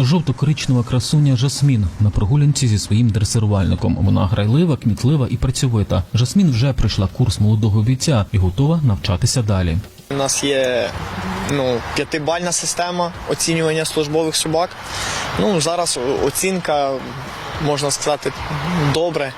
Жовто-коричнева красуня Жасмін на прогулянці зі своїм дресирувальником. Вона грайлива, кмітлива і працьовита. Жасмін вже пройшла курс молодого бійця і готова навчатися далі. У нас є ну, п'ятибальна система оцінювання службових собак. Ну, зараз оцінка, можна сказати, добре.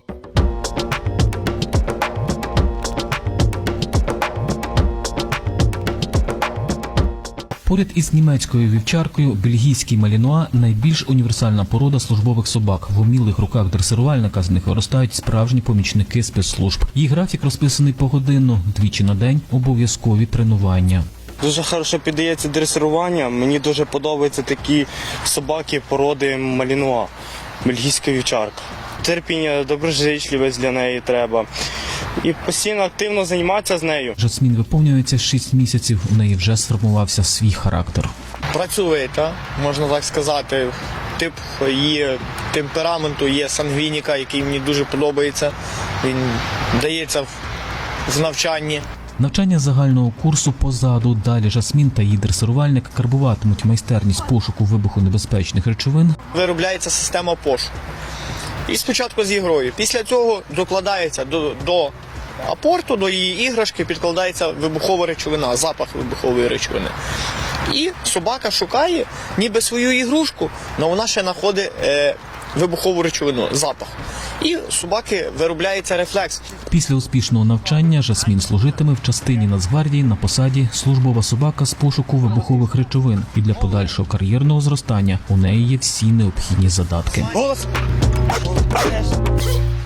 Поряд із німецькою вівчаркою бельгійський малінуа найбільш універсальна порода службових собак. В умілих руках дресирувальника з них виростають справжні помічники спецслужб. Їх графік розписаний погодинно, двічі на день обов'язкові тренування. Дуже хорошо піддається дресирування. Мені дуже подобаються такі собаки породи малінуа, бельгійська вівчарка. Терпіння, доброжичливість для неї треба. І постійно активно займатися з нею. Жасмін виповнюється 6 місяців. У неї вже сформувався свій характер. Працьовита, можна так сказати. Тип її темпераменту є сангвініка, який мені дуже подобається. Він дається в, навчанні. Навчання загального курсу позаду. Далі Жасмін та її дресирувальник карбуватимуть майстерність пошуку вибухонебезпечних речовин Виробляється система пошуку. І спочатку з ігрою. Після цього докладається до, до апорту, до її іграшки, підкладається вибухова речовина, запах вибухової речовини. І собака шукає ніби свою ігрушку, але вона ще знаходить е, вибухову речовину, запах. І собаки виробляється рефлекс. Після успішного навчання Жасмін служитиме в частині Нацгвардії на посаді службова собака з пошуку вибухових речовин. І для подальшого кар'єрного зростання у неї є всі необхідні задатки. Голос. Full of.